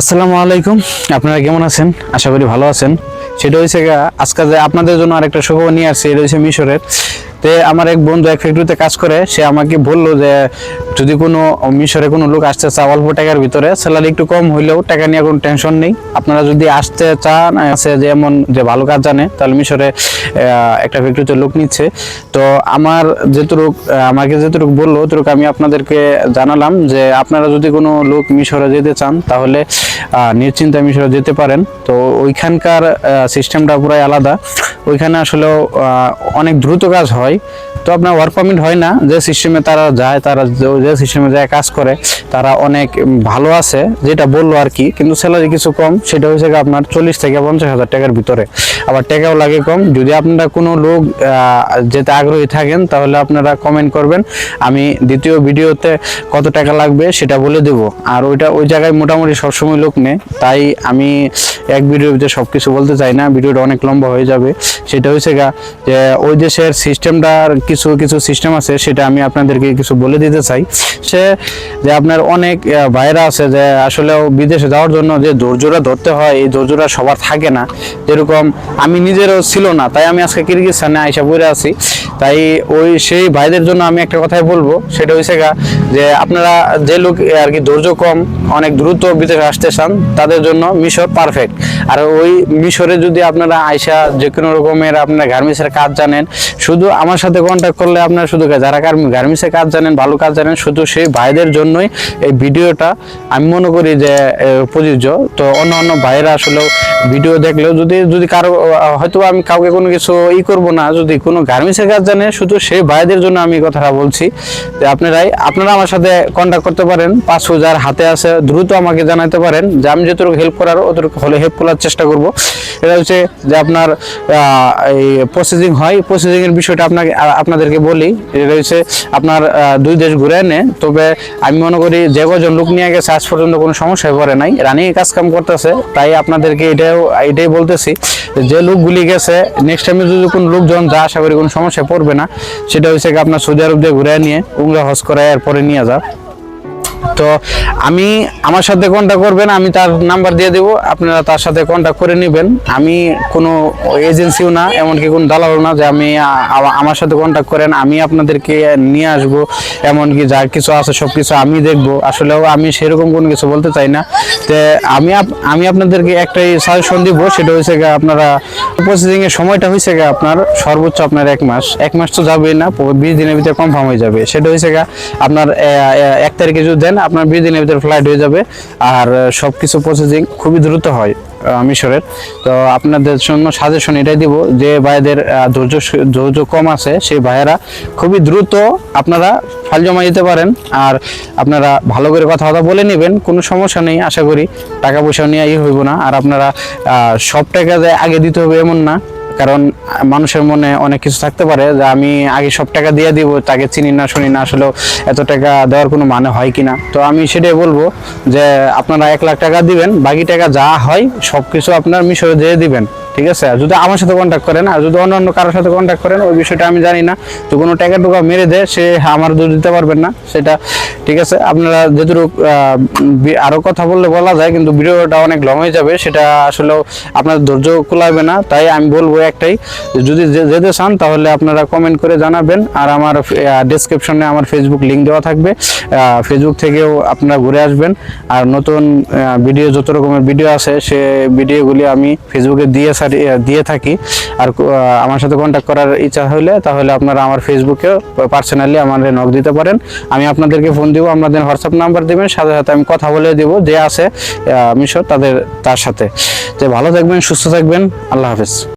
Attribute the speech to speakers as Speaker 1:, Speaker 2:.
Speaker 1: আসসালামু আলাইকুম। আপনারা কেমন আছেন? আশা করি ভালো আছেন। সেটা হয়েছে আজকে যে আপনাদের জন্য আরেকটা শুভ নিয়ে আসছে, এটা হচ্ছে মিশরের। তে আমার এক বন্ধু এক ফ্যাক্টরিতে কাজ করে, সে আমাকে বলল যে, যদি কোনো মিশরে কোনো লোক আসতে চায় অল্প টাকার ভিতরে স্যালারি একটু কম হইলেও টাকা নিয়ে কোনো টেনশন নেই। আপনারা যদি আসতে চান, আছে যে এমন যে ভালো কাজ জানে, তাহলে মিশরে একটা ফ্যাক্টরিতে লোক নিচ্ছে। তো আমার যেটুক আমাকে যেটুকু বলল অতটুকু আমি আপনাদেরকে জানালাম যে, আপনারা যদি কোনো লোক মিশরে যেতে চান, তাহলে নিশ্চিন্তে মিশরে যেতে পারেন। তো ওইখানকার সিস্টেমটা পুরাই আলাদা। ওইখানে আসলেও অনেক দ্রুত কাজ হয়। তো আপনার ওয়ার্ক পারমিট হয় না, যে সিস্টেমে তারা যায়, তারা যে- সিস্টেমে যায় কাজ করে, তারা অনেক ভালো আছে, যেটা বলল আর কি, কিন্তু স্যালারি কিছু কম, সেটা হয়েছে আপনার চল্লিশ থেকে পঞ্চাশ হাজার টাকার ভিতরে। আবার টাকাও লাগে কম, যদি আপনারা কোনো লোক যেতে আগ্রহী থাকেন, তাহলে আপনারা কমেন্ট করবেন। আমি দ্বিতীয় ভিডিওতে কত টাকা লাগবে সেটা বলে দেব। আর ওইটা ওই জায়গায় মোটামুটি সবসময় লোক নেই তাই আমি এক ভিডিওতে সব কিছু বলতে চাই না, ভিডিওটা অনেক লম্বা হয়ে যাবে। সেটা হয়েছে গা যে ওই দেশের সিস্টেমটার কিছু কিছু সিস্টেম আছে, সেটা আমি আপনাদেরকে কিছু বলে দিতে চাই। সে যে আপনার অনেক ভাইরা আছে যে আসলেও বিদেশে যাওয়ার জন্য যে ধৈর্যটা ধরতে হয়, এই ধৈর্যটা সবার থাকে না। যেরকম আমি নিজেরও ছিল না, তাই আমি আজকে কিরগিজস্তানে আইসা পড়ে আছি। তাই ওই সেই ভাইদের জন্য আমি একটা কথাই বলব, সেটা হয়েছে গা যে আপনারা যে লোক আর কি ধৈর্য কম, অনেক দ্রুত বিদেশে আসতে চান, তাদের জন্য মিশর পারফেক্ট আর ওই মিশরে যদি আপনারা আইসা যে কোনো রকমের আপনার গার্মেন্টসের কাজ জানেন, শুধু আমার সাথে কন্ট্যাক্ট করলে আপনারা শুধু যারা গার্মেন্টসের কাজ জানেন, ভালো কাজ জানেন, শুধু সেই ভাইদের জন্যই এই ভিডিওটা আমি মনে করি যে প্রযোজ্য। তো অন্য অন্য ভাইয়েরা আসলেও ভিডিও দেখলেও যদি যদি কারও হয়তো আমি কাউকে কোনো কিছু ই করব না, যদি কোনো গার্মেন্টসের কাজ জানে, শুধু সেই ভাইদের জন্য আমি কথাটা বলছি। যে আপনারাই, আপনারা আমার সাথে কন্ট্যাক্ট করতে পারেন, পাঁচ হাজার হাতে আছে, দ্রুত আমাকে জানাতে পারেন, যে আমি যতটুকু হেল্প করার, অতটুকু হলে হেল্প করার চেষ্টা করব। এটা হচ্ছে যে আপনার এই প্রসেসিং হয়। প্রসেসিং এর বিষয়টা আপনাকে, আ- আপনাদেরকে বলি, এটা হচ্ছে আপনার দুই দেশ ঘুরে এনে, তবে আমি মনে করি যে কজন লোক নিয়ে গেছে, আজ পর্যন্ত কোনো সমস্যায় পড়ে নাই। রানিং কাজ কাম করতেছে, তাই আপনাদেরকে এটাও, এটাই বলতেছি যে লোকগুলি গেছে নেক্সট টাইমে যদি কোনো লোকজন যা আশা করি কোনো সমস্যায় পড়বে না। সেটা হচ্ছে আপনার সৌদি আরব দিয়ে ঘুরে নিয়ে, উমরা হজ করায় এরপরে নিয়ে যা তো আমি আমার সাথে কন্ট্যাক্ট করবেন, আমি তার নাম্বার দিয়ে দেবো, আপনারা তার সাথে কন্ট্যাক্ট করে নেবেন। আমি কোনো এজেন্সিও না, এমনকি কোনো দালালও না যে আমি আমার সাথে কন্ট্যাক্ট করেন, আমি আপনাদেরকে নিয়ে আসব, এমনকি যা কিছু আছে সব কিছু আমি দেখব। আসলেও আমি সেরকম কোনো কিছু বলতে চাই না। তো আমি আমি আপনাদেরকে একটাই সাজেশন দিব, সেটা হচ্ছে গিয়ে আপনারা প্রসেসিংয়ের সময়টা হয়েছে গিয়ে আপনার সর্বোচ্চ আপনার এক মাস। এক মাস তো যাবেই না বিশ দিনের ভিতরে কনফার্ম হয়ে যাবে। সেটা হয়েছে গিয়ে আপনার এক তারিখে যদি দেন আপনার বিশ দিনের ভিতরে ফ্লাইট হয়ে যাবে। আর সব কিছু প্রসেসিং খুবই দ্রুত হয় মিশরের। তো আপনাদের জন্য সাজেশন এটাই দিব যে, ভাইদের ধৈর্য ধৈর্য কম আছে, সেই ভাইয়েরা খুবই দ্রুত আপনারা ফাইল জমা দিতে পারেন। আর আপনারা ভালো করে কথা কথা বলে নেবেন, কোনো সমস্যা নেই, আশা করি টাকা পয়সা নিয়ে ইয়ে হইব না। আর আপনারা সব টাকা আগে দিতে হবে এমন না। কারণ মানুষের মনে অনেক কিছু থাকতে পারে যে আমি আগে সব টাকা দিয়ে দিব, তাকে চিনি না, শুনি না, আসলে এত টাকা দেওয়ার কোনো মানে হয় কি না তো আমি সেটাই বলব যে আপনারা এক লাখ টাকা দিবেন, বাকি টাকা যা হয় সব কিছু আপনার মিশরে দিয়ে দিবেন। ঠিক আছে? আর যদি আমার সাথে কন্ট্যাক্ট করেন, আর যদি অন্য অন্য কারোর সাথে কন্ট্যাক্ট করেন, ওই বিষয়টা আমি জানি না। তো কোনো টাকা টুকা মেরে দেয় সে আমার দুধ দিতে পারবেন না, সেটা ঠিক আছে? আপনারা যেটুকু আরও কথা বললে বলা যায়, কিন্তু ভিডিওটা অনেক লং হয়ে যাবে, সেটা আসলেও আপনার ধৈর্য কুলাবে না। তাই আমি বলব একটাই, যদি যেতে চান, তাহলে আপনারা কমেন্ট করে জানাবেন, আর আমার ডেসক্রিপশনে আমার ফেসবুক লিঙ্ক দেওয়া থাকবে। ফেসবুক থেকেও আপনারা ঘুরে আসবেন, আর নতুন ভিডিও যত রকমের ভিডিও আছে সে ভিডিওগুলি আমি ফেসবুকে দিয়ে সারি- দিয়ে থাকি। আর আমার সাথে কন্ট্যাক্ট করার ইচ্ছা হলে তাহলে আপনারা আমার ফেসবুকে পার্সোনালি আমার নক দিতে পারেন। আমি আপনাদেরকে ফোন দিব, আপনাদের হোয়াটসঅ্যাপ নাম্বার দেবেন, সাথে সাথে আমি কথা বলে দিব যে আছে মিশর তাদের, তার সাথে। যে ভালো থাকবেন, সুস্থ থাকবেন, আল্লাহ হাফেজ।